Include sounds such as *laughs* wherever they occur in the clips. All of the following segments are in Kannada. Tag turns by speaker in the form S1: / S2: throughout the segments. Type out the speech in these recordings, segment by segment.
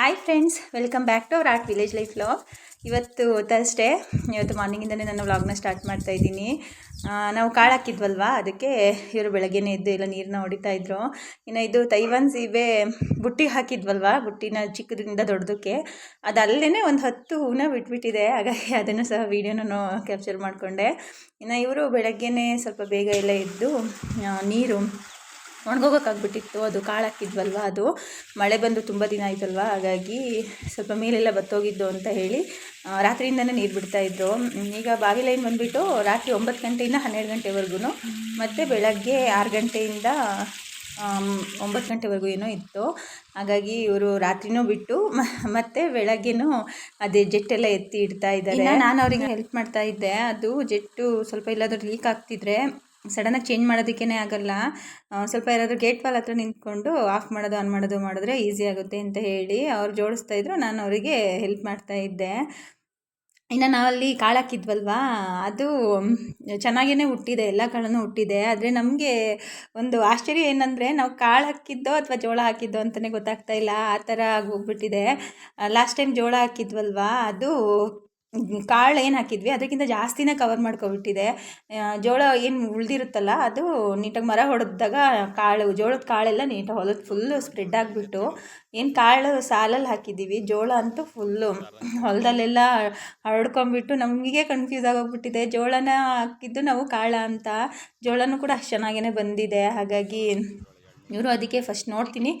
S1: Hi friends welcome back to our art village life vlog ಇವತ್ತು ಥರ್ಸ್ಡೇ ಇವತ್ತು ಮಾರ್ನಿಂಗಿಂದಲೇ ನಾನು ವ್ಲಾಗ್ನ ಸ್ಟಾರ್ಟ್ ಮಾಡ್ತಾ ಇದ್ದೀನಿ. ನಾವು ಕಾಳು ಹಾಕಿದ್ವಲ್ವ? ಅದಕ್ಕೆ ಇವರು ಬೆಳಗ್ಗೆನೇ ಎದ್ದು ಎಲ್ಲ ನೀರನ್ನ ಹೊಡಿತಾ ಇದ್ರು. ಇನ್ನು ಇದು ತೈವಾನ್ ಸೀಬೆ ಬುಟ್ಟಿಗೆ ಹಾಕಿದ್ವಲ್ವಾ? ಬುಟ್ಟಿನ ಚಿಕ್ಕದಿಂದ ದೊಡ್ಡದಕ್ಕೆ. ಅದು ಅಲ್ಲೇ ಒಂದು ಹತ್ತು ಹೂವನ್ನ ಬಿಟ್ಬಿಟ್ಟಿದೆ. ಹಾಗಾಗಿ ಅದನ್ನು ಸಹ ವೀಡಿಯೋನ ಕ್ಯಾಪ್ಚರ್ ಮಾಡಿಕೊಂಡೆ. ಇನ್ನು ಇವರು ಬೆಳಗ್ಗೆನೇ ಸ್ವಲ್ಪ ಬೇಗ ಎಲ್ಲ ಇದ್ದು ನೀರು ಒಣಗೋಗೋಕ್ಕಾಗ್ಬಿಟ್ಟಿತ್ತು ಅದು ಕಾಳು ಅದು? ಮಳೆ ಬಂದು ತುಂಬ ದಿನ ಆಯ್ತಲ್ವ? ಹಾಗಾಗಿ ಸ್ವಲ್ಪ ಮೇಲೆಲ್ಲ ಬತ್ತೋಗಿದ್ದು ಅಂತ ಹೇಳಿ ರಾತ್ರಿಯಿಂದನೇ ನೀರು ಬಿಡ್ತಾಯಿದ್ರು ಈಗ ಬಾವಿ ಲೈನ್ ಬಂದುಬಿಟ್ಟು ರಾತ್ರಿ ಒಂಬತ್ತು ಗಂಟೆಯಿಂದ ಹನ್ನೆರಡು ಗಂಟೆವರೆಗೂ ಮತ್ತು ಬೆಳಗ್ಗೆ ಆರು ಗಂಟೆಯಿಂದ ಒಂಬತ್ತು ಗಂಟೆವರೆಗೂ ಏನೋ ಇತ್ತು. ಹಾಗಾಗಿ ಇವರು ರಾತ್ರಿನೂ ಬಿಟ್ಟು ಮತ್ತೆ ಬೆಳಗ್ಗೆನೂ ಅದೇ ಜೆಟ್ಟೆಲ್ಲ ಎತ್ತಿ ಇಡ್ತಾ ಇದ್ದಾರೆ. ನಾನು ಅವರಿಗೆ ಹೆಲ್ಪ್ ಮಾಡ್ತಾ ಇದ್ದೆ. ಅದು ಜೆಟ್ಟು ಸ್ವಲ್ಪ ಎಲ್ಲಾದರೂ ಲೀಕ್ ಆಗ್ತಿದ್ರೆ ಸಡನ್ನಾಗಿ ಚೇಂಜ್ ಮಾಡೋದಕ್ಕೇ ಆಗಲ್ಲ. ಸ್ವಲ್ಪ ಯಾರಾದರೂ ಗೇಟ್ ವಾಲ್ ಹತ್ರ ನಿಂತ್ಕೊಂಡು ಆಫ್ ಮಾಡೋದು, ಆನ್ ಮಾಡೋದು ಮಾಡಿದ್ರೆ ಈಸಿ ಆಗುತ್ತೆ ಅಂತ ಹೇಳಿ ಅವ್ರು ಜೋಡಿಸ್ತಾ ಇದ್ರು. ನಾನು ಅವರಿಗೆ ಹೆಲ್ಪ್ ಮಾಡ್ತಾ ಇದ್ದೆ. ಇನ್ನು ನಾವಲ್ಲಿ ಕಾಳು ಹಾಕಿದ್ವಲ್ವಾ? ಅದು ಚೆನ್ನಾಗೇ ಹುಟ್ಟಿದೆ, ಎಲ್ಲ ಕಾಳನ್ನು ಹುಟ್ಟಿದೆ. ಆದರೆ ನಮಗೆ ಒಂದು ಆಶ್ಚರ್ಯ ಏನಂದರೆ ನಾವು ಕಾಳು ಹಾಕಿದ್ದೋ ಅಥವಾ ಜೋಳ ಹಾಕಿದ್ದೋ ಅಂತಲೇ ಗೊತ್ತಾಗ್ತಾ ಇಲ್ಲ. ಆ ಥರ ಆಗೋಗ್ಬಿಟ್ಟಿದೆ ಲಾಸ್ಟ್ ಟೈಮ್ ಜೋಳ ಹಾಕಿದ್ವಲ್ವಾ? ಅದು ಕಾಳು ಏನು ಹಾಕಿದ್ವಿ? ಅದಕ್ಕಿಂತ ಜಾಸ್ತಿನೇ ಕವರ್ ಮಾಡ್ಕೊಬಿಟ್ಟಿದೆ. ಜೋಳ ಏನು ಉಳ್ದಿರುತ್ತಲ್ಲ, ಅದು ನೀಟಾಗಿ ಮರ ಹೊಡೆದಾಗ ಕಾಳು, ಜೋಳದ ಕಾಳೆಲ್ಲ ನೀಟಾಗಿ ಹೊಲದ ಫುಲ್ಲು ಸ್ಪ್ರೆಡ್ ಆಗಿಬಿಟ್ಟು, ಏನು ಕಾಳು ಸಾಲಲ್ಲಿ ಹಾಕಿದ್ದೀವಿ, ಜೋಳ ಅಂತೂ ಫುಲ್ಲು ಹೊಲದಲ್ಲೆಲ್ಲ ಹರಡ್ಕೊಂಬಿಟ್ಟು ನಮಗೆ ಕನ್ಫ್ಯೂಸ್ ಆಗೋಗ್ಬಿಟ್ಟಿದೆ. ಜೋಳನ ಹಾಕಿದ್ದು ನಾವು ಕಾಳ ಅಂತ. ಜೋಳನೂ ಕೂಡ ಅಷ್ಟು ಚೆನ್ನಾಗೇ ಬಂದಿದೆ. ಹಾಗಾಗಿ ಇವರು ಅದಕ್ಕೆ ಫಸ್ಟ್ ನೋಡ್ತೀನಿ.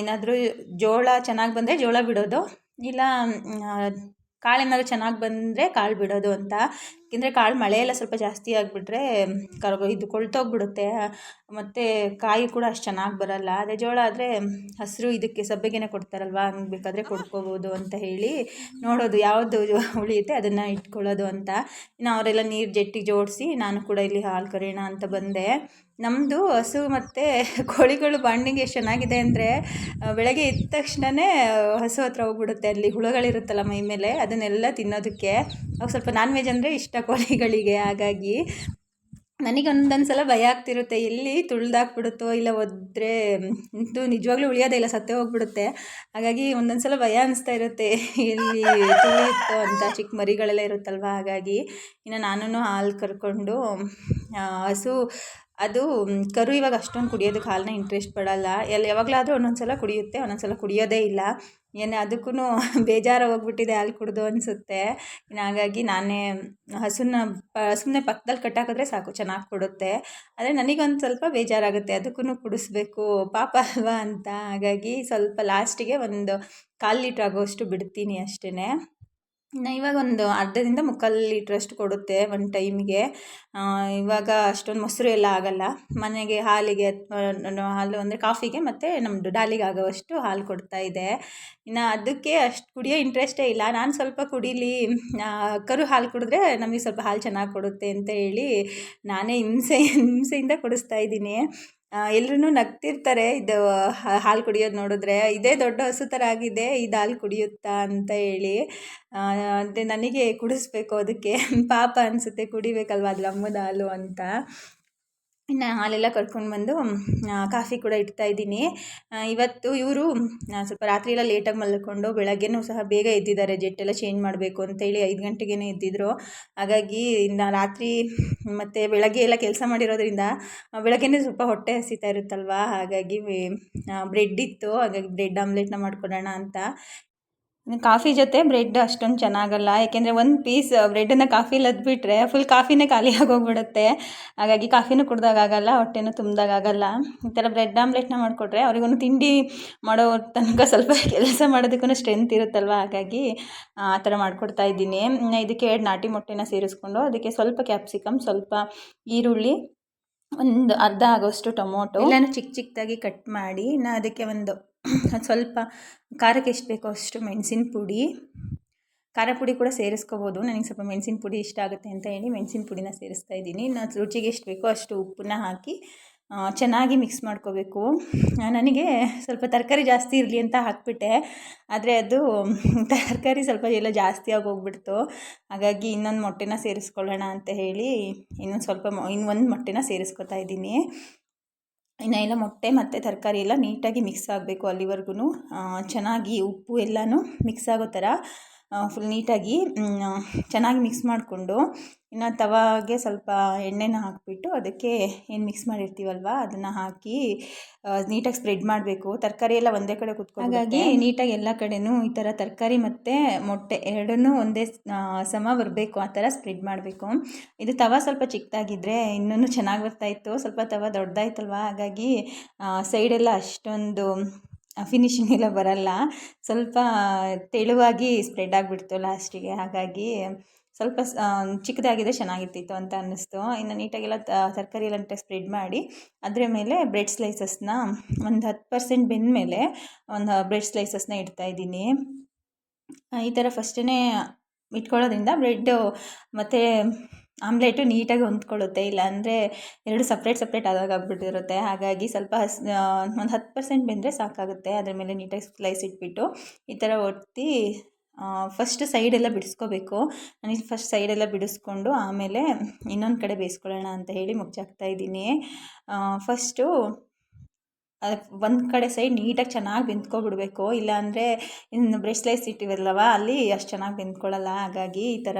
S1: ಏನಾದರೂ ಜೋಳ ಚೆನ್ನಾಗಿ ಬಂದರೆ ಜೋಳ ಬಿಡೋದು, ಇಲ್ಲ ಕಾಳು ಏನಾದ್ರು ಚೆನ್ನಾಗಿ ಬಂದರೆ ಕಾಳು ಬಿಡೋದು ಅಂತ. ಯಾಕೆಂದರೆ ಕಾಳು ಮಳೆ ಎಲ್ಲ ಸ್ವಲ್ಪ ಜಾಸ್ತಿ ಆಗಿಬಿಟ್ರೆ ಕರ್ಗೊ ಇದು ಕೊಳ್ತೋಗ್ಬಿಡುತ್ತೆ. ಮತ್ತು ಕಾಯಿ ಕೂಡ ಅಷ್ಟು ಚೆನ್ನಾಗಿ ಬರಲ್ಲ. ಅದೇ ಜೋಳ ಆದರೆ ಹಸಿರು ಇದಕ್ಕೆ ಸಬ್ಬೆಗೆನೆ ಕೊಡ್ತಾರಲ್ವ, ಹಂಗೆ ಬೇಕಾದರೆ ಕೊಡ್ಕೋಬೋದು ಅಂತ ಹೇಳಿ ನೋಡೋದು ಯಾವುದು *laughs* ಉಳಿಯುತ್ತೆ ಅದನ್ನು ಇಟ್ಕೊಳ್ಳೋದು ಅಂತ. ಇನ್ನು ಅವರೆಲ್ಲ ನೀರು ಜಟ್ಟಿ ಜೋಡಿಸಿ ನಾನು ಕೂಡ ಇಲ್ಲಿ ಹಾಲು ಕರೆಯೋಣ ಅಂತ ಬಂದೆ. ನಮ್ಮದು ಹಸು ಮತ್ತು *laughs* ಕೋಳಿಗಳು ಬಾಂಡಿಂಗ್ ಎಷ್ಟು ಚೆನ್ನಾಗಿದೆ ಅಂದರೆ ಬೆಳಗ್ಗೆ ಎದ್ದ ತಕ್ಷಣವೇ ಹಸು ಹತ್ರ ಹೋಗ್ಬಿಡುತ್ತೆ. ಅಲ್ಲಿ ಹುಳುಗಳಿರುತ್ತಲ್ಲ ಮೈ ಮೇಲೆ, ಅದನ್ನೆಲ್ಲ ತಿನ್ನೋದಕ್ಕೆ. ಅವು ಸ್ವಲ್ಪ ನಾನ್ ವೆಜ್ ಅಂದರೆ ಇಷ್ಟ. ಕೋಳಿಗಳಿಗೆ ಹಾಗಾಗಿ ನನಗೆ ಒಂದೊಂದು ಸಲ ಭಯ ಆಗ್ತಿರುತ್ತೆ, ಎಲ್ಲಿ ತುಳ್ದಾಕ್ಬಿಡುತ್ತೋ ಇಲ್ಲ ಒದ್ರೆ ಇದು ನಿಜವಾಗ್ಲೂ ಉಳಿಯೋದೇ ಇಲ್ಲ, ಸತ್ತೇ ಹೋಗ್ಬಿಡುತ್ತೆ. ಹಾಗಾಗಿ ಒಂದೊಂದು ಸಲ ಭಯ ಅನಿಸ್ತಾ ಇರುತ್ತೆ, ಎಲ್ಲಿ ತುಳಿಯುತ್ತೋ ಅಂತ ಚಿಕ್ಕ ಮರಿಗಳೆಲ್ಲ ಇರುತ್ತಲ್ವ? ಹಾಗಾಗಿ ಇನ್ನು ನಾನು ಹಾಲು ಕರ್ಕೊಂಡು ಹಸು, ಅದು ಕರು ಇವಾಗ ಅಷ್ಟೊಂದು ಕುಡಿಯೋದಕ್ಕೆ ಹಾಲನ್ನ ಇಂಟ್ರೆಸ್ಟ್ ಪಡೋಲ್ಲ. ಎಲ್ಲ ಯಾವಾಗಲಾದರೂ ಒಂದೊಂದು ಸಲ ಕುಡಿಯುತ್ತೆ, ಒಂದೊಂದು ಸಲ ಕುಡಿಯೋದೇ ಇಲ್ಲ. ಏನು ಅದಕ್ಕೂ ಬೇಜಾರು ಹೋಗ್ಬಿಟ್ಟಿದೆ ಹಾಲು ಕುಡಿದು ಅನಿಸುತ್ತೆ. ಹಾಗಾಗಿ ನಾನೇ ಹಸುನ ಪ ಸುಮ್ಮನೆ ಪಕ್ಕದಲ್ಲಿ ಕಟ್ಟಾಕಿದ್ರೆ ಸಾಕು, ಚೆನ್ನಾಗಿ ಕೊಡುತ್ತೆ. ಆದರೆ ನನಗೊಂದು ಸ್ವಲ್ಪ ಬೇಜಾರಾಗುತ್ತೆ ಅದಕ್ಕೂ ಕುಡಿಸ್ಬೇಕು, ಪಾಪ ಅಲ್ವಾ ಅಂತ. ಹಾಗಾಗಿ ಸ್ವಲ್ಪ ಲಾಸ್ಟಿಗೆ ಒಂದು ಕಾಲು ಲೀಟ್ರ್ ಆಗೋವಷ್ಟು ಬಿಡ್ತೀನಿ ಅಷ್ಟೇ ಇವಾಗ ಒಂದು ಅರ್ಧದಿಂದ ಮುಕ್ಕಾಲು ಲೀಟ್ರಷ್ಟು ಕೊಡುತ್ತೆ ಒಂದು ಟೈಮಿಗೆ. ಇವಾಗ ಅಷ್ಟೊಂದು ಮೊಸರು ಎಲ್ಲ ಆಗಲ್ಲ. ಮನೆಗೆ ಹಾಲಿಗೆ ಅಥವಾ ಹಾಲು ಅಂದರೆ ಕಾಫಿಗೆ ಮತ್ತು ನಮ್ಮದು ಡಾಲಿಗೆ ಆಗೋವಷ್ಟು ಹಾಲು ಕೊಡ್ತಾ ಇದೆ. ಇನ್ನು ಅದಕ್ಕೆ ಅಷ್ಟು ಕುಡಿಯೋ ಇಂಟ್ರೆಸ್ಟೇ ಇಲ್ಲ. ನಾನು ಸ್ವಲ್ಪ ಕುಡೀಲಿ ಕರು ಹಾಲು ಕುಡಿದ್ರೆ ನಮಗೆ ಸ್ವಲ್ಪ ಹಾಲು ಚೆನ್ನಾಗಿ ಕೊಡುತ್ತೆ ಅಂತ ಹೇಳಿ ನಾನೇ ಹಿಂಸೆ, ಹಿಂಸೆಯಿಂದ ಕೊಡಿಸ್ತಾ ಇದ್ದೀನಿ. ಎಲ್ಲರೂ ನಗ್ತಿರ್ತಾರೆ, ಇದು ಹಾಲು ಕುಡಿಯೋದು ನೋಡಿದ್ರೆ, ಇದೇ ದೊಡ್ಡ ಹಸು ಥರ ಆಗಿದೆ ಇದು ಹಾಲು ಕುಡಿಯುತ್ತಾ ಅಂತ ಹೇಳಿ. ನನಗೆ ಕುಡಿಸ್ಬೇಕು, ಅದಕ್ಕೆ ಪಾಪ ಅನಿಸುತ್ತೆ, ಕುಡಿಬೇಕಲ್ವ ಅದು ಅಮ್ಮದ ಹಾಲು ಅಂತ. ಇನ್ನು ಹಾಲೆಲ್ಲ ಕರ್ಕೊಂಡು ಬಂದು ಕಾಫಿ ಕೂಡ ಇಡ್ತಾ ಇದ್ದೀನಿ. ಇವತ್ತು ಇವರು ಸ್ವಲ್ಪ ರಾತ್ರಿ ಎಲ್ಲ ಲೇಟಾಗಿ ಮಲ್ಕೊಂಡು ಬೆಳಗ್ಗೆನೂ ಸಹ ಬೇಗ ಎದ್ದಿದ್ದಾರೆ. ಜೆಟ್ಟೆಲ್ಲ ಚೇಂಜ್ ಮಾಡಬೇಕು ಅಂತೇಳಿ ಐದು ಗಂಟೆಗೇ ಎದ್ದಿದ್ರು. ಹಾಗಾಗಿ ಇನ್ನು ರಾತ್ರಿ, ಮತ್ತು ಬೆಳಗ್ಗೆ ಎಲ್ಲ ಕೆಲಸ ಮಾಡಿರೋದ್ರಿಂದ ಬೆಳಗ್ಗೆನೇ ಸ್ವಲ್ಪ ಹೊಟ್ಟೆ ಹಸಿತಾ ಇರುತ್ತಲ್ವಾ? ಹಾಗಾಗಿ ಬ್ರೆಡ್ ಇತ್ತು. ಹಾಗಾಗಿ ಬ್ರೆಡ್ ಆಮ್ಲೆಟ್ನ ಮಾಡ್ಕೊಡೋಣ ಅಂತ ಕಾಫಿ ಜೊತೆ ಬ್ರೆಡ್ ಅಷ್ಟೊಂದು ಚೆನ್ನಾಗಲ್ಲ. ಯಾಕೆಂದರೆ ಒಂದು ಪೀಸ್ ಬ್ರೆಡನ್ನು ಕಾಫಿಲಿ ಅದ್ಬಿಟ್ರೆ ಫುಲ್ ಕಾಫಿನೇ ಖಾಲಿ ಆಗೋಗ್ಬಿಡುತ್ತೆ. ಹಾಗಾಗಿ ಕಾಫಿನೂ ಕುಡ್ದಾಗಲ್ಲ ಹೊಟ್ಟೆನೂ ತುಂಬ್ದಾಗಲ್ಲ ಈ ಥರ ಬ್ರೆಡ್ ಆಮ್ಲೆಟ್ನ ಮಾಡಿಕೊಟ್ರೆ ಅವ್ರಿಗೂ ತಿಂಡಿ ಮಾಡೋ ತನಕ ಸ್ವಲ್ಪ ಕೆಲಸ ಮಾಡೋದಕ್ಕೂ ಸ್ಟ್ರೆಂತ್ ಇರುತ್ತಲ್ವ? ಹಾಗಾಗಿ, ಆ ಥರ ಮಾಡಿಕೊಡ್ತಾ ಇದ್ದೀನಿ. ಇದಕ್ಕೆ ಎರಡು ನಾಟಿ ಮೊಟ್ಟೆನ ಸೇರಿಸ್ಕೊಂಡು ಅದಕ್ಕೆ ಸ್ವಲ್ಪ ಕ್ಯಾಪ್ಸಿಕಮ್ ಸ್ವಲ್ಪ ಈರುಳ್ಳಿ, ಒಂದು ಅರ್ಧ ಆಗೋಷ್ಟು ಟೊಮೊಟೊ. ಎಲ್ಲನೂ ಚಿಕ್ಕ ಚಿಕ್ಕದಾಗಿ ಕಟ್ ಮಾಡಿ ನಾನು ಅದಕ್ಕೆ ಒಂದು ಸ್ವಲ್ಪ ಖಾರಕ್ಕೆ ಎಷ್ಟು ಬೇಕೋ ಅಷ್ಟು ಮೆಣಸಿನ ಪುಡಿ. ಖಾರ ಪುಡಿ ಕೂಡ ಸೇರಿಸ್ಕೋಬೋದು. ನನಗೆ ಸ್ವಲ್ಪ ಮೆಣಸಿನ ಪುಡಿ ಇಷ್ಟ ಆಗುತ್ತೆ ಅಂತ ಹೇಳಿ ಮೆಣಸಿನ ಪುಡಿನ ಸೇರಿಸ್ತಾ ಇದ್ದೀನಿ. ನಾನು ರುಚಿಗೆ ಎಷ್ಟು ಬೇಕೋ ಅಷ್ಟು ಉಪ್ಪನ್ನ ಹಾಕಿ ಚೆನ್ನಾಗಿ ಮಿಕ್ಸ್ ಮಾಡ್ಕೋಬೇಕು. ನನಗೆ ಸ್ವಲ್ಪ ತರಕಾರಿ ಜಾಸ್ತಿ ಇರಲಿ ಅಂತ ಹಾಕ್ಬಿಟ್ಟೆ. ಆದರೆ ಅದು ತರಕಾರಿ ಸ್ವಲ್ಪ ಎಲ್ಲ ಜಾಸ್ತಿ ಆಗಿ ಹೋಗ್ಬಿಡ್ತು ಹಾಗಾಗಿ ಇನ್ನೊಂದು ಮೊಟ್ಟೆನ ಸೇರಿಸ್ಕೊಳ್ಳೋಣ ಅಂತ ಹೇಳಿ ಇನ್ನೊಂದು ಸ್ವಲ್ಪ ಇನ್ನೊಂದು ಮೊಟ್ಟೆನ ಸೇರಿಸ್ಕೊತಾ ಇದ್ದೀನಿ. ಇನ್ನು ಎಲ್ಲ ಮೊಟ್ಟೆ ಮತ್ತು ತರಕಾರಿ ಎಲ್ಲ ನೀಟಾಗಿ ಮಿಕ್ಸ್ ಆಗಬೇಕು ಅಲ್ಲಿವರೆಗೂ ಚೆನ್ನಾಗಿ ಉಪ್ಪು ಎಲ್ಲನೂ ಮಿಕ್ಸ್ ಆಗೋ ಥರ ಫುಲ್ ನೀಟಾಗಿ ಚೆನ್ನಾಗಿ ಮಿಕ್ಸ್ ಮಾಡಿಕೊಂಡು, ಇನ್ನು ತವಾಗೆ ಸ್ವಲ್ಪ ಎಣ್ಣೆನ ಹಾಕಿಬಿಟ್ಟು ಅದಕ್ಕೆ ಏನು ಮಿಕ್ಸ್ ಮಾಡಿರ್ತೀವಲ್ವ, ಅದನ್ನು ಹಾಕಿ ನೀಟಾಗಿ ಸ್ಪ್ರೆಡ್ ಮಾಡಬೇಕು. ತರಕಾರಿ ಎಲ್ಲ ಒಂದೇ ಕಡೆ ಕುತ್ಕೊಂಡು ಹಾಗಾಗಿ ನೀಟಾಗಿ ಎಲ್ಲ ಕಡೆನೂ ಈ ಥರ ತರಕಾರಿ ಮತ್ತು ಮೊಟ್ಟೆ ಎರಡನ್ನೂ ಒಂದೇ ಸಮ ಬರಬೇಕು, ಆ ಥರ ಸ್ಪ್ರೆಡ್ ಮಾಡಬೇಕು. ಇದು ತವ ಸ್ವಲ್ಪ ಚಿಕ್ಕದಾಗಿದ್ದರೆ ಇನ್ನೂ ಚೆನ್ನಾಗಿ ಬರ್ತಾಯಿತ್ತು ಸ್ವಲ್ಪ ತವ ದೊಡ್ಡದಾಯ್ತಲ್ವ ಹಾಗಾಗಿ ಸೈಡೆಲ್ಲ ಅಷ್ಟೊಂದು ಫಿನಿಶಿಂಗ್ ಎಲ್ಲ ಬರಲ್ಲ. ಸ್ವಲ್ಪ ತೆಳುವಾಗಿ ಸ್ಪ್ರೆಡ್ ಆಗಿಬಿಡ್ತು ಲಾಸ್ಟಿಗೆ ಹಾಗಾಗಿ ಸ್ವಲ್ಪ ಚಿಕ್ಕದಾಗಿದೆ ಚೆನ್ನಾಗಿರ್ತಿತ್ತು ಅಂತ ಅನ್ನಿಸ್ತು. ಇನ್ನು ನೀಟಾಗೆಲ್ಲ ತರಕಾರಿ ಎಲ್ಲ ಸ್ಪ್ರೆಡ್ ಮಾಡಿ, ಅದರ ಮೇಲೆ ಬ್ರೆಡ್ ಸ್ಲೈಸಸ್ನ ಒಂದು ಹತ್ತು ಪರ್ಸೆಂಟ್ ಬೆಂದ ಮೇಲೆ ಒಂದು ಬ್ರೆಡ್ ಸ್ಲೈಸಸ್ನ ಇಡ್ತಾಯಿದ್ದೀನಿ ಈ ಥರ ಫಸ್ಟೇ ಇಟ್ಕೊಳ್ಳೋದ್ರಿಂದ ಬ್ರೆಡ್ಡು ಮತ್ತು ಆಮ್ಲೆಟು ನೀಟಾಗಿ ಹೊಂದ್ಕೊಳ್ಳುತ್ತೆ, ಇಲ್ಲಾಂದರೆ ಎರಡು ಸಪ್ರೇಟ್ ಸಪ್ರೇಟ್ ಆದಾಗ ಆಗ್ಬಿಟ್ಟಿರುತ್ತೆ. ಹಾಗಾಗಿ ಸ್ವಲ್ಪ ಹಸ್ ಒಂದು ಹತ್ತು ಪರ್ಸೆಂಟ್ ಬೆಂದರೆ ಸಾಕಾಗುತ್ತೆ. ಅದ್ರ ಮೇಲೆ ನೀಟಾಗಿ ಸ್ಲೈಸ್ ಇಟ್ಬಿಟ್ಟು ಈ ಥರ ಒತ್ತಿ ಫಸ್ಟ್ ಸೈಡೆಲ್ಲ ಬಿಡಿಸ್ಕೋಬೇಕು. ನನಗೆ ಫಸ್ಟ್ ಸೈಡೆಲ್ಲ ಬಿಡಿಸ್ಕೊಂಡು ಆಮೇಲೆ ಇನ್ನೊಂದು ಕಡೆ ಬೇಯಿಸ್ಕೊಳ್ಳೋಣ ಅಂತ ಹೇಳಿ ಮುಚ್ಚಾಕ್ತಾ ಇದ್ದೀನಿ. ಫಸ್ಟು ಒಂದು ಕಡೆ ಸೈಡ್ ನೀಟಾಗಿ ಚೆನ್ನಾಗಿ ಬೆಂದ್ಕೊಬಿಡ್ಬೇಕು. ಇಲ್ಲಾಂದರೆ ಇನ್ನು ಬ್ರೆಡ್ ಸ್ಲೈಸ್ ಇಟ್ಟಿವಲ್ಲವ ಅಲ್ಲಿ ಅಷ್ಟು ಚೆನ್ನಾಗಿ ಬೆಂದ್ಕೊಳ್ಳಲ್ಲ ಹಾಗಾಗಿ ಈ ಥರ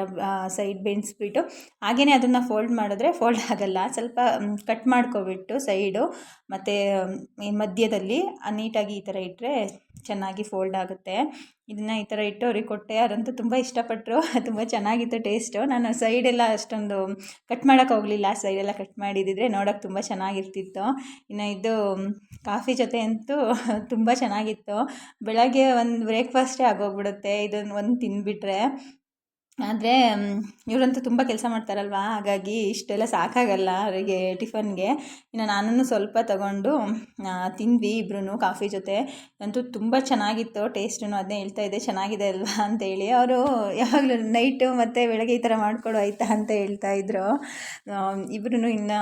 S1: ಸೈಡ್ ಬೆಂಡಿಸ್ಬಿಟ್ಟು ಹಾಗೆಯೇ ಅದನ್ನು ಫೋಲ್ಡ್ ಮಾಡಿದ್ರೆ ಫೋಲ್ಡ್ ಆಗೋಲ್ಲ. ಸ್ವಲ್ಪ ಕಟ್ ಮಾಡ್ಕೊಬಿಟ್ಟು ಸೈಡು ಮತ್ತು ಮಧ್ಯದಲ್ಲಿ ನೀಟಾಗಿ ಈ ಥರ ಇಟ್ಟರೆ ಚೆನ್ನಾಗಿ ಫೋಲ್ಡ್ ಆಗುತ್ತೆ. ಇದನ್ನು ಈ ಥರ ಇಟ್ಟು ಅವ್ರಿಗೆ ಕೊಟ್ಟೆ. ಅವರಂತೂ ತುಂಬ ಇಷ್ಟಪಟ್ಟರು *laughs* ತುಂಬ ಚೆನ್ನಾಗಿತ್ತು ಟೇಸ್ಟು. ನಾನು ಸೈಡೆಲ್ಲ ಅಷ್ಟೊಂದು ಕಟ್ ಮಾಡೋಕೆ ಹೋಗಲಿಲ್ಲ. ಸೈಡೆಲ್ಲ ಕಟ್ ಮಾಡಿದಿದ್ರೆ ನೋಡೋಕೆ ತುಂಬ ಚೆನ್ನಾಗಿರ್ತಿತ್ತು. ಇನ್ನು ಇದು ಕಾಫಿ ಜೊತೆ ಅಂತೂ *laughs* ತುಂಬ ಚೆನ್ನಾಗಿತ್ತು. ಬೆಳಗ್ಗೆ ಒಂದು ಬ್ರೇಕ್ಫಾಸ್ಟೇ ಆಗೋಗ್ಬಿಡುತ್ತೆ. ಇದನ್ನು ಒಂದು ತಿಂದುಬಿಟ್ರೆ. ಆದರೆ ಇವರಂತೂ ತುಂಬ ಕೆಲಸ ಮಾಡ್ತಾರಲ್ವಾ? ಹಾಗಾಗಿ ಇಷ್ಟೆಲ್ಲ ಸಾಕಾಗಲ್ಲ ಅವರಿಗೆ ಟಿಫನ್ಗೆ. ಇನ್ನು ನಾನು ಸ್ವಲ್ಪ ತಗೊಂಡು ತಿಂದ್ವಿ ಇಬ್ಬರೂ ಕಾಫಿ ಜೊತೆ. ಅಂತೂ ತುಂಬ ಚೆನ್ನಾಗಿತ್ತು ಟೇಸ್ಟೂ ಅದನ್ನೇ ಹೇಳ್ತಾ ಇದ್ದೆ, ಚೆನ್ನಾಗಿದೆ ಅಲ್ವಾ ಅಂತೇಳಿ ಅವರು ಯಾವಾಗಲೂ ನೈಟು ಮತ್ತು ಬೆಳಗ್ಗೆ ಈ ಥರ ಮಾಡಿಕೊಡು ಆಯಿತಾ ಅಂತ ಹೇಳ್ತಾ ಇದ್ರು. ಇಬ್ಬರೂ ಇನ್ನು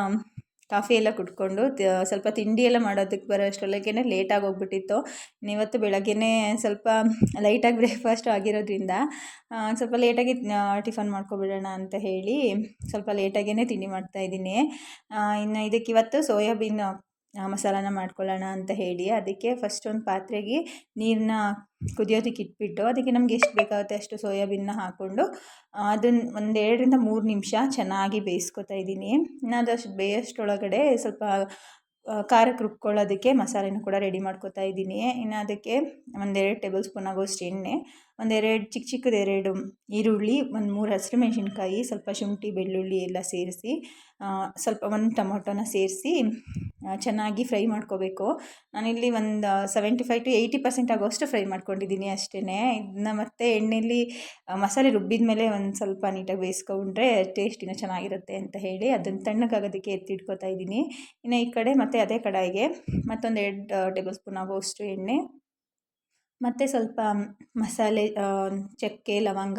S1: ಕಾಫಿ ಎಲ್ಲ ಕುಟ್ಕೊಂಡು ಸ್ವಲ್ಪ ತಿಂಡಿ ಎಲ್ಲ ಮಾಡೋದಕ್ಕೆ ಬರೋ ಅಷ್ಟರೊಳಗೇ ಲೇಟಾಗಿ ಹೋಗ್ಬಿಟ್ಟಿತ್ತು. ಇವತ್ತು ಬೆಳಗ್ಗೆ ಸ್ವಲ್ಪ ಲೈಟಾಗಿ ಬ್ರೇಕ್ಫಾಸ್ಟ್ ಆಗಿರೋದ್ರಿಂದ ಸ್ವಲ್ಪ ಲೇಟಾಗಿ ಟಿಫನ್ ಮಾಡ್ಕೊಬಿಡೋಣ ಅಂತ ಹೇಳಿ ಸ್ವಲ್ಪ ಲೇಟಾಗೇ ತಿಂಡಿ ಮಾಡ್ತಾಯಿದ್ದೀನಿ ಇನ್ನು ಇದಕ್ಕೆ ಇವತ್ತು ಸೋಯಾಬೀನ್ ಮಸಾಲಾನ ಮಾಡ್ಕೊಳ್ಳೋಣ ಅಂತ ಹೇಳಿ ಅದಕ್ಕೆ ಫಸ್ಟ್ ಒಂದು ಪಾತ್ರೆಗೆ ನೀರನ್ನ ಕುದಿಯೋದಕ್ಕೆ ಇಟ್ಬಿಟ್ಟು ಅದಕ್ಕೆ ನಮ್ಗೆ ಎಷ್ಟು ಬೇಕಾಗುತ್ತೆ ಅಷ್ಟು ಸೋಯಾಬೀನ್ನ ಹಾಕ್ಕೊಂಡು ಅದನ್ನು ಒಂದು ಎರಡರಿಂದ ಮೂರು ನಿಮಿಷ ಚೆನ್ನಾಗಿ ಬೇಯಿಸ್ಕೊತಾ ಇದ್ದೀನಿ. ನಾನು ಅಷ್ಟು ಬೇಯೋಷ್ಟರೊಳಗಡೆ ಸ್ವಲ್ಪ ಖಾರಕ್ಕೆ ರುಬ್ಕೊಳ್ಳೋದಕ್ಕೆ ಮಸಾಲೆನೂ ಕೂಡ ರೆಡಿ ಮಾಡ್ಕೊತಾ ಇದ್ದೀನಿ. ಇನ್ನು ಅದಕ್ಕೆ ಒಂದೆರಡು ಟೇಬಲ್ ಸ್ಪೂನ್ ಆಗೋಷ್ಟು ಎಣ್ಣೆ ಒಂದೆರಡು ಚಿಕ್ಕ ಚಿಕ್ಕದು ಎರಡು ಈರುಳ್ಳಿ, ಒಂದು ಮೂರು ಹಸಿರು ಮೆಣಸಿನ್ಕಾಯಿ, ಸ್ವಲ್ಪ ಶುಂಠಿ, ಬೆಳ್ಳುಳ್ಳಿ ಎಲ್ಲ ಸೇರಿಸಿ ಸ್ವಲ್ಪ ಒಂದು ಟೊಮೊಟೊನ ಸೇರಿಸಿ ಚೆನ್ನಾಗಿ ಫ್ರೈ ಮಾಡ್ಕೋಬೇಕು. ನಾನಿಲ್ಲಿ ಒಂದು seventy five to eighty percent ಆಗೋಷ್ಟು ಫ್ರೈ ಮಾಡ್ಕೊಂಡಿದ್ದೀನಿ ಅಷ್ಟೇ ಇದನ್ನ ಮತ್ತೆ ಎಣ್ಣೆಯಲ್ಲಿ ಮಸಾಲೆ ರುಬ್ಬಿದ ಮೇಲೆ ಒಂದು ಸ್ವಲ್ಪ ನೀಟಾಗಿ ಬೇಯಿಸ್ಕೊಂಡ್ರೆ ಟೇಸ್ಟ್ ಇನ್ನೂ ಚೆನ್ನಾಗಿರುತ್ತೆ ಅಂತ ಹೇಳಿ ಅದನ್ನು ತಣ್ಣಗಾಗೋದಕ್ಕೆ ಎತ್ತಿಟ್ಕೋತಾ ಇದ್ದೀನಿ. ಇನ್ನು ಈ ಕಡೆ ಮತ್ತು ಅದೇ ಕಡಾಯಿಗೆ ಮತ್ತೊಂದು ಎರಡು ಟೇಬಲ್ ಸ್ಪೂನ್ ಆಗೋಷ್ಟು ಎಣ್ಣೆ ಮತ್ತು ಸ್ವಲ್ಪ ಮಸಾಲೆ ಚಕ್ಕೆ ಲವಂಗ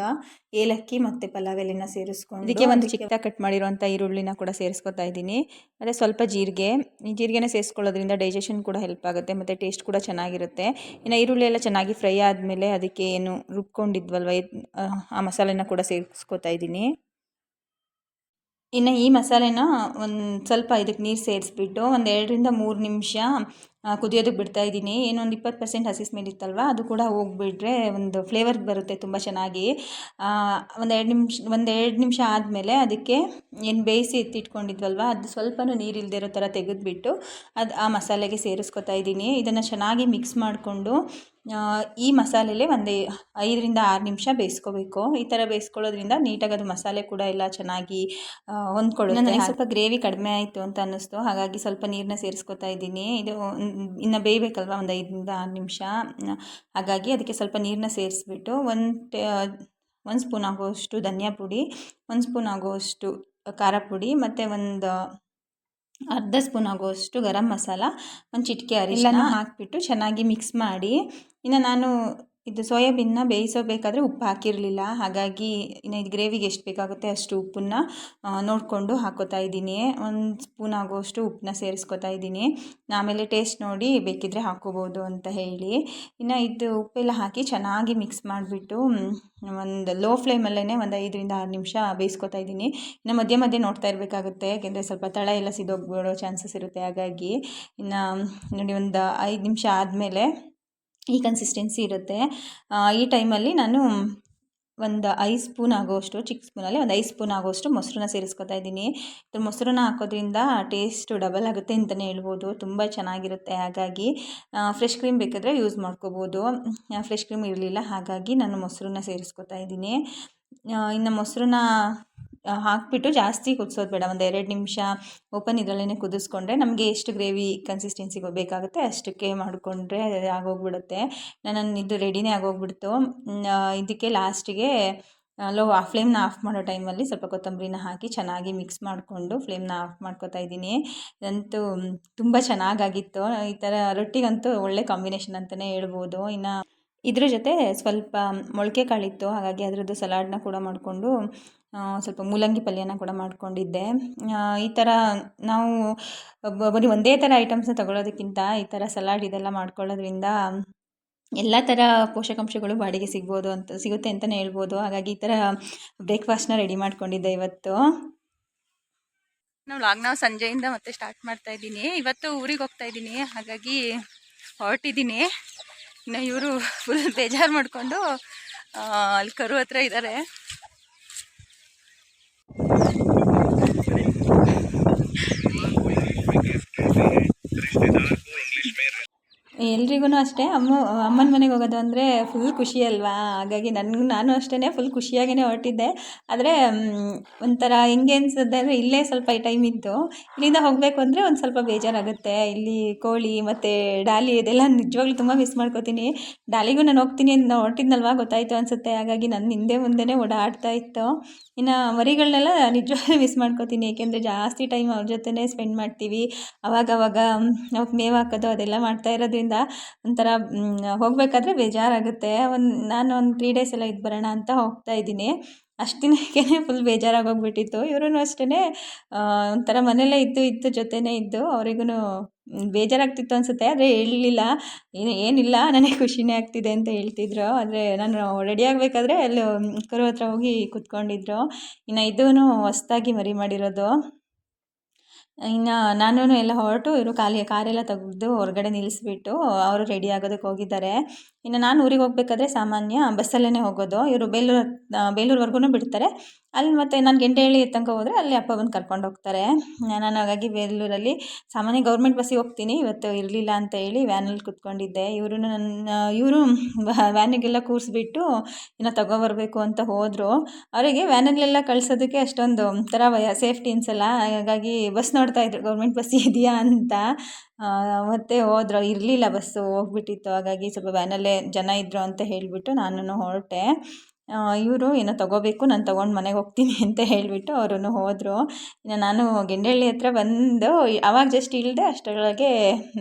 S1: ಏಲಕ್ಕಿ ಮತ್ತು ಪಲಾವ್ ಎಲೆನ ಸೇರಿಸ್ಕೊಂಡು ಇದಕ್ಕೆ ಒಂದು ಚಿಕ್ಕ ಕಟ್ ಮಾಡಿರುವಂಥ ಈರುಳ್ಳಿನ ಕೂಡ ಸೇರಿಸ್ಕೊತಾ ಇದ್ದೀನಿ. ಮತ್ತು ಸ್ವಲ್ಪ ಜೀರಿಗೆ. ಈ ಜೀರಿಗೆನ ಸೇರಿಸ್ಕೊಳ್ಳೋದ್ರಿಂದ ಡೈಜೆಷನ್ ಕೂಡ ಹೆಲ್ಪ್ ಆಗುತ್ತೆ ಮತ್ತು ಟೇಸ್ಟ್ ಕೂಡ ಚೆನ್ನಾಗಿರುತ್ತೆ. ಇನ್ನು ಈರುಳ್ಳಿ ಎಲ್ಲ ಚೆನ್ನಾಗಿ ಫ್ರೈ ಆದಮೇಲೆ ಅದಕ್ಕೆ ಏನು ರುಬ್ಕೊಂಡಿದ್ವಲ್ವ ಆ ಮಸಾಲೆನ ಕೂಡ ಸೇರಿಸ್ಕೊತಾ ಇದ್ದೀನಿ. ಇನ್ನು ಈ ಮಸಾಲೆನ ಒಂದು ಸ್ವಲ್ಪ ಇದಕ್ಕೆ ನೀರು ಸೇರಿಸ್ಬಿಟ್ಟು ಒಂದು ಎರಡರಿಂದ ಮೂರು ನಿಮಿಷ ಕುದಿಯೋದಕ್ಕೆ ಬಿಡ್ತಾ ಇದ್ದೀನಿ. ಏನೊಂದು ಇಪ್ಪತ್ತು ಪರ್ಸೆಂಟ್ ಹಸಿ ಸ್ಮೆಲ್ ಇತ್ತಲ್ವ? ಅದು ಕೂಡ ಹೋಗಿಬಿಟ್ರೆ ಒಂದು ಫ್ಲೇವರ್ ಬರುತ್ತೆ ತುಂಬ ಚೆನ್ನಾಗಿ. ಒಂದು ಎರಡು ನಿಮಿಷ ಒಂದು ಎರಡು ನಿಮಿಷ ಆದಮೇಲೆ ಅದಕ್ಕೆ ಏನು ಬೇಯಿಸಿ ಎತ್ತಿಟ್ಕೊಂಡಿದ್ವಲ್ವ? ಅದು ಸ್ವಲ್ಪನೂ ನೀರು ಇಲ್ಲದೆ ಇರೋ ಥರ ತೆಗೆದುಬಿಟ್ಟು ಅದು ಆ ಮಸಾಲೆಗೆ ಸೇರಿಸ್ಕೊತಾ ಇದ್ದೀನಿ. ಇದನ್ನು ಚೆನ್ನಾಗಿ ಮಿಕ್ಸ್ ಮಾಡಿಕೊಂಡು ಈ ಮಸಾಲೆಲೇ ಒಂದು ಐದರಿಂದ ಆರು ನಿಮಿಷ ಬೇಯಿಸ್ಕೋಬೇಕು. ಈ ಥರ ಬೇಯಿಸ್ಕೊಳ್ಳೋದ್ರಿಂದ ನೀಟಾಗಿ ಅದು ಮಸಾಲೆ ಕೂಡ ಎಲ್ಲ ಚೆನ್ನಾಗಿ ಹೊಂದ್ಕೊಳ್ಳೋದು ನನಗೆ ಸ್ವಲ್ಪ ಗ್ರೇವಿ ಕಡಿಮೆ ಆಯಿತು ಅಂತ ಅನ್ನಿಸ್ತು. ಹಾಗಾಗಿ ಸ್ವಲ್ಪ ನೀರನ್ನ ಸೇರಿಸ್ಕೊತಾ ಇದ್ದೀನಿ. ಇದು ಇನ್ನು ಬೇಯಬೇಕಲ್ವ ಒಂದು ಐದರಿಂದ ಆರು ನಿಮಿಷ. ಹಾಗಾಗಿ ಅದಕ್ಕೆ ಸ್ವಲ್ಪ ನೀರನ್ನ ಸೇರಿಸ್ಬಿಟ್ಟು ಒಂದು ಒಂದು ಸ್ಪೂನ್ ಆಗೋಷ್ಟು ಧನಿಯಾ ಪುಡಿ ಒಂದು ಸ್ಪೂನ್ ಆಗೋಷ್ಟು ಖಾರ ಪುಡಿ ಮತ್ತು ಒಂದು ಅರ್ಧ ಸ್ಪೂನ್ ಆಗೋಷ್ಟು ಗರಂ ಮಸಾಲ ಒಂದು ಚಿಟಿಕೆ ಅರಿಶಿನ ಹಾಕಿಬಿಟ್ಟು ಚೆನ್ನಾಗಿ ಮಿಕ್ಸ್ ಮಾಡಿ. ಇನ್ನು ನಾನು ಇದು ಸೋಯಾಬೀನ್ನ ಬೇಯಿಸೋಬೇಕಾದ್ರೆ ಉಪ್ಪು ಹಾಕಿರಲಿಲ್ಲ. ಹಾಗಾಗಿ ಇನ್ನು ಇದು ಗ್ರೇವಿಗೆ ಎಷ್ಟು ಬೇಕಾಗುತ್ತೆ ಅಷ್ಟು ಉಪ್ಪನ್ನು ನೋಡಿಕೊಂಡು ಹಾಕೋತಾ ಇದ್ದೀನಿ. ಒಂದು ಸ್ಪೂನ್ ಆಗುವಷ್ಟು ಉಪ್ಪನ್ನ ಸೇರಿಸ್ಕೊತಾ ಇದ್ದೀನಿ. ಆಮೇಲೆ ಟೇಸ್ಟ್ ನೋಡಿ ಬೇಕಿದ್ದರೆ ಹಾಕೋಬೋದು ಅಂತ ಹೇಳಿ. ಇನ್ನು ಇದು ಉಪ್ಪೆಲ್ಲ ಹಾಕಿ ಚೆನ್ನಾಗಿ ಮಿಕ್ಸ್ ಮಾಡಿಬಿಟ್ಟು ಒಂದು ಲೋ ಫ್ಲೇಮಲ್ಲೇ ಒಂದು ಐದರಿಂದ ಆರು ನಿಮಿಷ ಬೇಯಿಸ್ಕೊತಾ ಇದ್ದೀನಿ. ಇನ್ನು ಮಧ್ಯೆ ಮಧ್ಯೆ ನೋಡ್ತಾ ಇರಬೇಕಾಗುತ್ತೆ. ಯಾಕೆಂದರೆ ಸ್ವಲ್ಪ ತಳ ಎಲ್ಲ ಸಿದೋಗ್ಬಿಡೋ ಚಾನ್ಸಸ್ ಇರುತ್ತೆ. ಹಾಗಾಗಿ ಇನ್ನು ನೋಡಿ ಒಂದು ಐದು ನಿಮಿಷ ಆದಮೇಲೆ ಈ ಕನ್ಸಿಸ್ಟೆನ್ಸಿ ಇರುತ್ತೆ. ಈ ಟೈಮಲ್ಲಿ ನಾನು ಒಂದು ಐದು ಸ್ಪೂನ್ ಆಗೋಷ್ಟು ಚಿಕ್ಕ ಸ್ಪೂನಲ್ಲಿ ಒಂದು ಐದು ಸ್ಪೂನ್ ಆಗೋಷ್ಟು ಮೊಸರನ್ನ ಸೇರಿಸ್ಕೊತಾ ಇದ್ದೀನಿ. ಇದು ಮೊಸರನ್ನ ಹಾಕೋದ್ರಿಂದ ಟೇಸ್ಟು ಡಬಲ್ ಆಗುತ್ತೆ ಅಂತಲೇ ಹೇಳ್ಬೋದು. ತುಂಬ ಚೆನ್ನಾಗಿರುತ್ತೆ ಹಾಗಾಗಿ. ಫ್ರೆಶ್ ಕ್ರೀಮ್ ಬೇಕಾದರೆ ಯೂಸ್ ಮಾಡ್ಕೋಬೋದು. ಫ್ರೆಶ್ ಕ್ರೀಮ್ ಇರಲಿಲ್ಲ ಹಾಗಾಗಿ ನಾನು ಮೊಸರನ್ನ ಸೇರಿಸ್ಕೊತಾ ಇದ್ದೀನಿ. ಇನ್ನು ಮೊಸರನ್ನ ಹಾಕಿಬಿಟ್ಟು ಜಾಸ್ತಿ ಕುದಿಸೋದು ಬೇಡ. ಒಂದು ಎರಡು ನಿಮಿಷ ಓಪನ್ ಇದರಲ್ಲೇ ಕುದಿಸ್ಕೊಂಡ್ರೆ ನಮಗೆ ಎಷ್ಟು ಗ್ರೇವಿ ಕನ್ಸಿಸ್ಟೆನ್ಸಿಗೆ ಬೇಕಾಗುತ್ತೆ ಅಷ್ಟಕ್ಕೆ ಮಾಡಿಕೊಂಡ್ರೆ ಆಗೋಗ್ಬಿಡುತ್ತೆ. ನಾನು ಇದು ರೆಡಿನೇ ಆಗೋಗ್ಬಿಡ್ತು. ಇದಕ್ಕೆ ಲಾಸ್ಟಿಗೆ ಲೋ, ಆ ಫ್ಲೇಮ್ನ ಆಫ್ ಮಾಡೋ ಟೈಮಲ್ಲಿ ಸ್ವಲ್ಪ ಕೊತ್ತಂಬರಿನ ಹಾಕಿ ಚೆನ್ನಾಗಿ ಮಿಕ್ಸ್ ಮಾಡಿಕೊಂಡು ಫ್ಲೇಮ್ನ ಆಫ್ ಮಾಡ್ಕೊತಾ ಇದ್ದೀನಿ. ಇದಂತೂ ತುಂಬ ಚೆನ್ನಾಗಾಗಿತ್ತು. ಈ ಥರ ರೊಟ್ಟಿಗಂತೂ ಒಳ್ಳೆ ಕಾಂಬಿನೇಷನ್ ಅಂತಲೇ ಹೇಳ್ಬೋದು. ಇನ್ನು ಇದ್ರ ಜೊತೆ ಸ್ವಲ್ಪ ಮೊಳಕೆ ಕಾಳಿತ್ತು. ಹಾಗಾಗಿ ಅದರದ್ದು ಸಲಾಡ್ನ ಕೂಡ ಮಾಡಿಕೊಂಡು ಸ್ವಲ್ಪ ಮೂಲಂಗಿ ಪಲ್ಯನ ಕೂಡ ಮಾಡಿಕೊಂಡಿದ್ದೆ. ಈ ಥರ ನಾವು ಬರೀ ಒಂದೇ ಥರ ಐಟಮ್ಸ್ನ ತಗೊಳ್ಳೋದಕ್ಕಿಂತ ಈ ಥರ ಸಲಾಡ್ ಇದೆಲ್ಲ ಮಾಡ್ಕೊಳ್ಳೋದ್ರಿಂದ ಎಲ್ಲ ಥರ ಪೋಷಕಾಂಶಗಳು ಬಾಡಿಗೆ ಸಿಗ್ಬೋದು ಅಂತ, ಸಿಗುತ್ತೆ ಅಂತಲೇ ಹೇಳ್ಬೋದು. ಹಾಗಾಗಿ ಈ ಥರ ಬ್ರೇಕ್ಫಾಸ್ಟ್ನ ರೆಡಿ ಮಾಡ್ಕೊಂಡಿದ್ದೆ ಇವತ್ತು. ನಾವು ಲಾಗ್ನ ಸಂಜೆಯಿಂದ ಮತ್ತೆ ಸ್ಟಾರ್ಟ್ ಮಾಡ್ತಾ ಇದ್ದೀನಿ. ಇವತ್ತು ಊರಿಗೆ ಹೋಗ್ತಾ ಇದ್ದೀನಿ. ಹಾಗಾಗಿ ಹೊರಟಿದ್ದೀನಿ. ಇನ್ನು ಇವರು ಫುಲ್ ಬೇಜಾರು ಮಾಡಿಕೊಂಡು ಅಲ್ಲಿ ಕರು ಹತ್ರ ಇದ್ದಾರೆ Thank you. ಎಲ್ರಿಗೂ ಅಷ್ಟೇ. ಅಮ್ಮ, ಅಮ್ಮನ ಮನೆಗೆ ಹೋಗೋದು ಅಂದರೆ ಫುಲ್ ಖುಷಿ ಅಲ್ವಾ? ಹಾಗಾಗಿ ನನಗೂ, ನಾನು ಅಷ್ಟೇ ಫುಲ್ ಖುಷಿಯಾಗೇ ಹೊರಟಿದ್ದೆ. ಆದರೆ ಒಂಥರ ಹೆಂಗೆ ಅನ್ಸುತ್ತೆ ಅಂದರೆ ಇಲ್ಲೇ ಸ್ವಲ್ಪ ಟೈಮ್ ಇತ್ತು ಇಲ್ಲಿಂದ ಹೋಗಬೇಕು ಅಂದರೆ ಒಂದು ಸ್ವಲ್ಪ ಬೇಜಾರಾಗುತ್ತೆ. ಇಲ್ಲಿ ಕೋಳಿ ಮತ್ತು ಡಾಲಿ ಇದೆಲ್ಲ ನಿಜವಾಗ್ಲೂ ತುಂಬ ಮಿಸ್ ಮಾಡ್ಕೋತೀನಿ. ಡಾಲಿಗೂ ನಾನು ಹೋಗ್ತೀನಿ ಅಂತ ಹೊರಟಿದ್ನಲ್ವ? ಗೊತ್ತಾಯಿತು ಅನಿಸುತ್ತೆ. ಹಾಗಾಗಿ ನನ್ನ ಹಿಂದೆ ಮುಂದೆನೇ ಓಡಾಡ್ತಾ ಇತ್ತು. ಇನ್ನು ಮರಿಗಳನ್ನೆಲ್ಲ ನಿಜವಾಗ್ಲೂ ಮಿಸ್ ಮಾಡ್ಕೋತೀನಿ. ಏಕೆಂದರೆ ಜಾಸ್ತಿ ಟೈಮ್ ಅವ್ರ ಜೊತೆನೇ ಸ್ಪೆಂಡ್ ಮಾಡ್ತೀವಿ. ಅವಾಗವಾಗ ಅವಕ್ಕೆ ಮೇವು ಹಾಕೋದು ಅದೆಲ್ಲ ಮಾಡ್ತಾ ಇರೋದ್ರಿಂದ ಒಂಥರ ಹೋಗಬೇಕಾದ್ರೆ ಬೇಜಾರಾಗುತ್ತೆ. ಒಂದು, ನಾನು ಒಂದು ತ್ರೀ ಡೇಸ್ ಎಲ್ಲ ಇದು ಬರೋಣ ಅಂತ ಹೋಗ್ತಾ ಇದ್ದೀನಿ. ಅಷ್ಟು ದಿನಕ್ಕೇ ಫುಲ್ ಬೇಜಾರಾಗೋಗ್ಬಿಟ್ಟಿತ್ತು ಇವ್ರೂ ಅಷ್ಟೇ ಒಂಥರ ಮನೆಯಲ್ಲೇ ಇದ್ದು ಇದ್ದು ಜೊತೆನೇ ಇದ್ದು ಅವರಿಗೂ ಬೇಜಾರಾಗ್ತಿತ್ತು ಅನಿಸುತ್ತೆ. ಆದರೆ ಹೇಳಲಿಲ್ಲ ಏನು, ಏನಿಲ್ಲ, ನನಗೆ ಖುಷಿನೇ ಆಗ್ತಿದೆ ಅಂತ ಹೇಳ್ತಿದ್ರು. ಆದರೆ ನಾನು ರೆಡಿ ಆಗಬೇಕಾದ್ರೆ ಅಲ್ಲಿ ಕರು ಹತ್ರ ಹೋಗಿ ಕೂತ್ಕೊಂಡಿದ್ರು. ಇನ್ನು ಇದೂ ಹೊಸ್ದಾಗಿ ಮರಿ ಮಾಡಿರೋದು. ಇನ್ನು ನಾನು ಎಲ್ಲ ಹೊರಟು ಇವರು ಖಾಲಿ ಕಾರೆಲ್ಲ ತೆಗ್ದು ಹೊರಗಡೆ ನಿಲ್ಲಿಸ್ಬಿಟ್ಟು ಅವರು ರೆಡಿ ಆಗೋದಕ್ಕೆ ಹೋಗಿದ್ದಾರೆ. ಇನ್ನು ನಾನು ಊರಿಗೆ ಹೋಗಬೇಕಾದ್ರೆ ಸಾಮಾನ್ಯ ಬಸ್ಸಲ್ಲೇ ಹೋಗೋದು. ಇವರು ಬೇಲೂರು ಬೇಲೂರ್ವರೆಗೂ ಬಿಡ್ತಾರೆ. ಅಲ್ಲಿ ಮತ್ತು ನಾನು ಗೆಂಡೇಳಿ ತನಕ ಹೋದರೆ ಅಲ್ಲಿ ಅಪ್ಪ ಬಂದು ಕರ್ಕೊಂಡು ಹೋಗ್ತಾರೆ. ನಾನು ಹಾಗಾಗಿ ಬೇಲೂರಲ್ಲಿ ಸಾಮಾನ್ಯ ಗೌರ್ಮೆಂಟ್ ಬಸ್ಸಿಗೆ ಹೋಗ್ತೀನಿ. ಇವತ್ತು ಇರಲಿಲ್ಲ ಅಂತ ಹೇಳಿ ವ್ಯಾನಲ್ಲಿ ಕುತ್ಕೊಂಡಿದ್ದೆ. ಇವರು ನನ್ನ ಇವರು ವ್ಯಾನಿಗೆಲ್ಲ ಕೂರಿಸ್ಬಿಟ್ಟು ಇನ್ನು ತಗೊಬರ್ಬೇಕು ಅಂತ ಹೋದರು. ಅವರಿಗೆ ವ್ಯಾನಲ್ಲೆಲ್ಲ ಕಳಿಸೋದಕ್ಕೆ ಅಷ್ಟೊಂದು ಒಂಥರ ಸೇಫ್ಟಿ ಅನ್ಸಲ್ಲ ಹಾಗಾಗಿ ಬಸ್ ನೋಡ್ತಾ ಇದ್ರು. ಗೌರ್ಮೆಂಟ್ ಬಸ್ ಇದೆಯಾ ಅಂತ. ಮತ್ತೆ ಹೋದ್ರು ಇರಲಿಲ್ಲ ಬಸ್ಸು ಹೋಗ್ಬಿಟ್ಟಿತ್ತು. ಹಾಗಾಗಿ ಸ್ವಲ್ಪ ವ್ಯಾನಲ್ಲೇ ಜನ ಇದ್ದರು ಅಂತ ಹೇಳಿಬಿಟ್ಟು ನಾನು ಹೊರಟೆ. ಇವರು ಏನೋ ತೊಗೋಬೇಕು, ನಾನು ತೊಗೊಂಡು ಮನೆಗೆ ಹೋಗ್ತೀನಿ *laughs* ಅಂತ ಹೇಳಿಬಿಟ್ಟು ಅವರೂ ಹೋದರು. ಇನ್ನು ನಾನು ಗೆಂಡಳ್ಳಿ ಹತ್ರ ಬಂದು, ಅವಾಗ ಜಸ್ಟ್ ಇಲ್ಲದೆ ಅಷ್ಟರೊಳಗೆ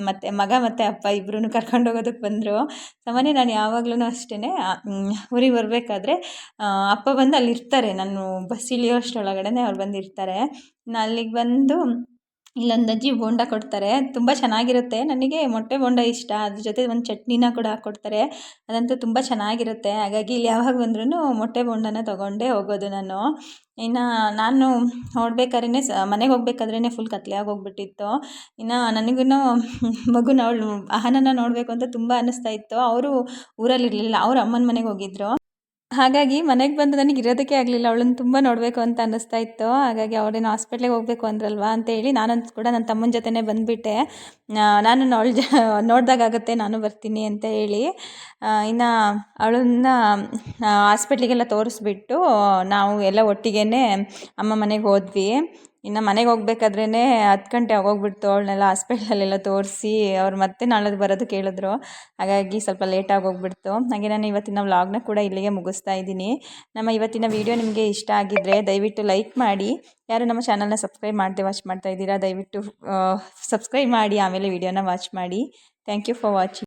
S1: ಮತ್ತೆ ಮಗ ಮತ್ತು ಅಪ್ಪ ಇಬ್ಬರೂ ಕರ್ಕೊಂಡು ಹೋಗೋದಕ್ಕೆ ಬಂದರು. ಸಾಮಾನ್ಯ ನಾನು ಯಾವಾಗ್ಲೂ ಅಷ್ಟೇ ಊರಿಗೆ ಬರಬೇಕಾದ್ರೆ ಅಪ್ಪ ಬಂದು ಅಲ್ಲಿರ್ತಾರೆ. ನಾನು ಬಸ್ ಇಳಿಯೋ ಅಷ್ಟರೊಳಗಡೆ ಅವ್ರು ಬಂದಿರ್ತಾರೆ. ನಾನು ಅಲ್ಲಿಗೆ ಬಂದು ಇಲ್ಲೊಂದು ಅಜ್ಜಿ ಬೋಂಡ ಕೊಡ್ತಾರೆ. ತುಂಬ ಚೆನ್ನಾಗಿರುತ್ತೆ. ನನಗೆ ಮೊಟ್ಟೆ ಬೋಂಡ ಇಷ್ಟ. ಅದ್ರ ಜೊತೆ ಒಂದು ಚಟ್ನಿನ ಕೂಡ ಹಾಕ್ಕೊಡ್ತಾರೆ ಅದಂತೂ ತುಂಬ ಚೆನ್ನಾಗಿರುತ್ತೆ. ಹಾಗಾಗಿ ಇಲ್ಲಿ ಯಾವಾಗ ಬಂದ್ರೂ ಮೊಟ್ಟೆ ಬೋಂಡನ ತೊಗೊಂಡೇ ಹೋಗೋದು ನಾನು. ಇನ್ನು ನಾನು ನೋಡ್ಬೇಕಾದ್ರೇ ಸ, ಮನೆಗೆ ಹೋಗ್ಬೇಕಾದ್ರೇ ಫುಲ್ ಕತ್ಲೆ ಹೋಗ್ಬಿಟ್ಟಿತ್ತು. ಇನ್ನು ನನಗೂ ಮಗುನ, ಅವಳು ಅಹನನ ನೋಡಬೇಕು ಅಂತ ತುಂಬ ಅನ್ನಿಸ್ತಾ ಇತ್ತು. ಅವರು ಊರಲ್ಲಿರಲಿಲ್ಲ. ಅವ್ರ ಅಮ್ಮನ ಮನೆಗೆ ಹೋಗಿದ್ರು. ಹಾಗಾಗಿ ಮನೆಗೆ ಬಂದು ನನಗೆ ಇರೋದಕ್ಕೆ ಆಗಲಿಲ್ಲ. ಅವಳನ್ನು ತುಂಬ ನೋಡಬೇಕು ಅಂತ ಅನ್ನಿಸ್ತಾ ಇತ್ತು. ಹಾಗಾಗಿ ಅವಳೇನು ಹಾಸ್ಪಿಟ್ಲಿಗೆ ಹೋಗಬೇಕು ಅಂದ್ರಲ್ವಾ ಅಂತ ಹೇಳಿ ನಾನಂತೂ ಕೂಡ ನನ್ನ ತಮ್ಮನ ಜೊತೆನೇ ಬಂದುಬಿಟ್ಟೆ. ನಾನು ಅವಳ ಜ ನೋಡಿದಾಗುತ್ತೆ ನಾನು ಬರ್ತೀನಿ ಅಂತ ಹೇಳಿ. ಇನ್ನು ಅವಳನ್ನ ಹಾಸ್ಪಿಟ್ಲಿಗೆಲ್ಲ ತೋರಿಸ್ಬಿಟ್ಟು ನಾವು ಎಲ್ಲ ಒಟ್ಟಿಗೆ ಅಮ್ಮ ಮನೆಗೆ ಹೋದ್ವಿ. ಇನ್ನು ಮನೆಗೆ ಹೋಗ್ಬೇಕಾದ್ರೇ ಹತ್ತು ಗಂಟೆ ಆಗೋಗ್ಬಿಡ್ತು ಅವಳನ್ನೆಲ್ಲ ಹಾಸ್ಪಿಟ್ಲಲ್ಲೆಲ್ಲ ತೋರಿಸಿ ಅವ್ರು ಮತ್ತೆ ನಾಳೆ ಬರೋದು ಕೇಳಿದ್ರು. ಹಾಗಾಗಿ ಸ್ವಲ್ಪ ಲೇಟಾಗಿ ಹೋಗ್ಬಿಡ್ತು ಹಾಗೆ ನಾನು ಇವತ್ತಿನ ವ್ಲಾಗ್ನ ಕೂಡ ಇಲ್ಲಿಗೆ ಮುಗಿಸ್ತಾ ಇದ್ದೀನಿ. ನಮ್ಮ ಇವತ್ತಿನ ವಿಡಿಯೋ ನಿಮಗೆ ಇಷ್ಟ ಆಗಿದ್ದರೆ ದಯವಿಟ್ಟು ಲೈಕ್ ಮಾಡಿ. ಯಾರು ನಮ್ಮ ಚಾನಲ್ನ ಸಬ್ಸ್ಕ್ರೈಬ್ ಮಾಡದೆ ವಾಚ್ ಮಾಡ್ತಾ ಇದ್ದೀರಾ ದಯವಿಟ್ಟು ಸಬ್ಸ್ಕ್ರೈಬ್ ಮಾಡಿ, ಆಮೇಲೆ ವಿಡಿಯೋನ ವಾಚ್ ಮಾಡಿ. Thank you for watching.